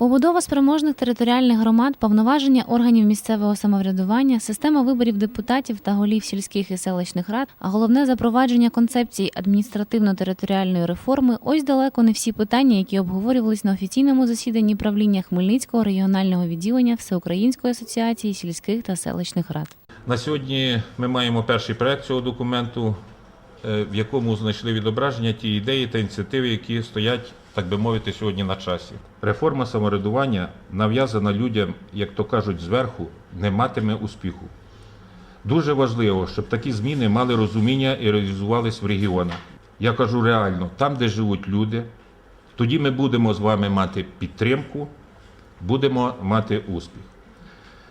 Побудова спроможних територіальних громад, повноваження органів місцевого самоврядування, система виборів депутатів та голів сільських і селищних рад, а головне запровадження концепції адміністративно-територіальної реформи ось далеко не всі питання, які обговорювались на офіційному засіданні правління Хмельницького регіонального відділення Всеукраїнської асоціації сільських та селищних рад. На сьогодні ми маємо перший проект цього документу, е, в якому знайшли відображення ті ідеї та ініціативи, які стоять, так би мовити, сьогодні на часі. Реформа самоврядування, нав'язана людям, як то кажуть, зверху, не матиме успіху. Дуже важливо, щоб такі зміни мали розуміння і реалізувались в регіонах. Я кажу реально, там, де живуть люди, тоді ми будемо з вами мати підтримку, будемо мати успіх.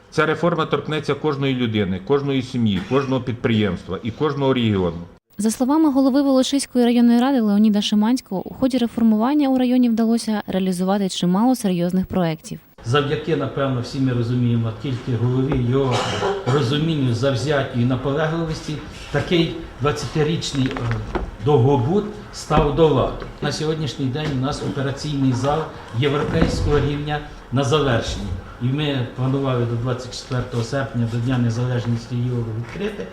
Ця реформа торкнеться кожної людини, кожної сім'ї, кожного підприємства і кожного регіону. За словами голови Волошиської районної ради Леоніда Шиманського, у ході реформування у районі вдалося реалізувати чимало серйозних проєктів. Завдяки, напевно, всі ми розуміємо, тільки голові його розумінню, завзяттю і наполегливості, такий 20-річний е, довгобуд став до ладу. На сьогоднішній день у нас операційний зал європейського рівня на завершенні. І ми планували до 24 серпня, до Дня Незалежності його відкрити.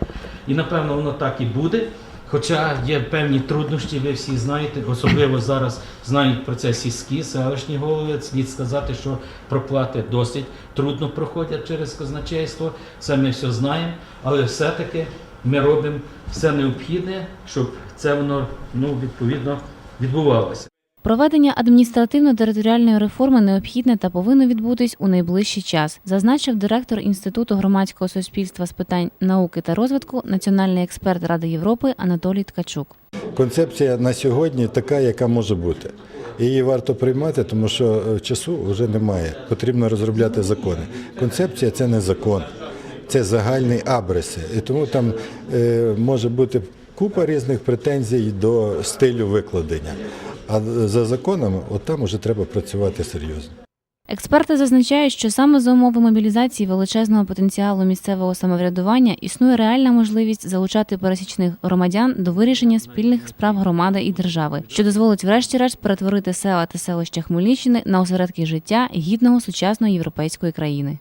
І напевно воно так і буде. Хоча є певні труднощі, ви всі знаєте, особливо зараз знають про це сільські, селищні голови. Слід сказати, що проплати досить трудно проходять через казначейство. Це ми все знаємо, але все-таки ми робимо все необхідне, щоб це воно ну, відповідно відбувалося. Проведення адміністративно-територіальної реформи необхідне та повинно відбутись у найближчий час, зазначив директор Інституту громадського суспільства з питань науки та розвитку, національний експерт Ради Європи Анатолій Ткачук. Концепція на сьогодні така, яка може бути. Її варто приймати, тому що е, часу вже немає. Потрібно розробляти закони. Концепція це не закон, це загальні абреси. І тому там е, може бути купа різних претензій до стилю викладення. А за законами, от там вже треба працювати серйозно. Експерти зазначають, що саме за умови мобілізації величезного потенціалу місцевого самоврядування існує реальна можливість залучати пересічних громадян до вирішення спільних справ громади і держави, що дозволить врешті-решт перетворити села та селища Хмельниччини на осередки життя гідного сучасної європейської країни.